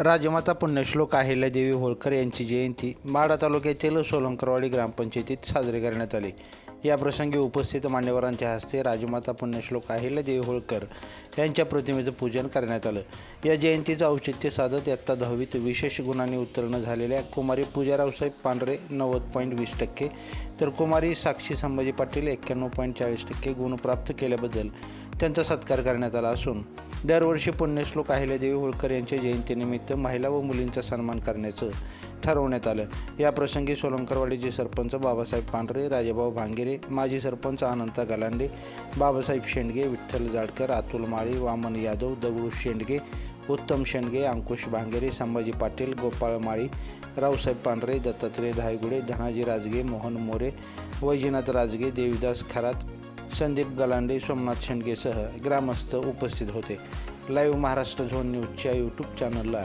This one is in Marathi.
राजमाता पुण्यश्लोक अहिल्यादेवी होळकर यांची जयंती. माढा तालुक्यातील सोलंकरवाडी ग्रामपंचायतीत साजरी करण्यात आली. याप्रसंगी उपस्थित मान्यवरांच्या हस्ते राजमाता पुण्यश्लोक अहिल्यादेवी होळकर यांच्या प्रतिमेचं पूजन करण्यात आलं. या जयंतीचं औचित्य साधत आत्ता दहावीत विशेष गुणांनी उत्तीर्ण झालेल्या कुमारी पूजा रावसाहेब पांढरे नव्वद पॉईंट वीस टक्के तर कुमारी साक्षी संभाजी पाटील एक्क्याण्णव पॉईंट चाळीस टक्के गुण प्राप्त केल्याबद्दल त्यांचा सत्कार करण्यात आला असून दरवर्षी पुण्यश्लोक अहिल्यादेवी होळकर यांच्या जयंतीनिमित्त महिला व मुलींचा सन्मान करण्याचं ठरवण्यात आलं. याप्रसंगी सोलंकरवाडीचे सरपंच बाबासाहेब पांढरे राजाभाऊ भांगेरे माजी सरपंच अनंता गलांडे बाबासाहेब शेंडगे विठ्ठल जाडकर अतुल माळी वामन यादव दगडू शेंडगे उत्तम शेंडगे अंकुश भांगेरे संभाजी पाटील गोपाळ माळी रावसाहेब पांढरे दत्तात्रय धायगुडे धनाजी राजगे मोहन मोरे वैजनाथ राजगे देवीदास खरात संदीप गलांडे सोमनाथ शेंडगेसह ग्रामस्थ उपस्थित होते. लाईव्ह महाराष्ट्र झोन न्यूजच्या यूट्यूब चॅनलला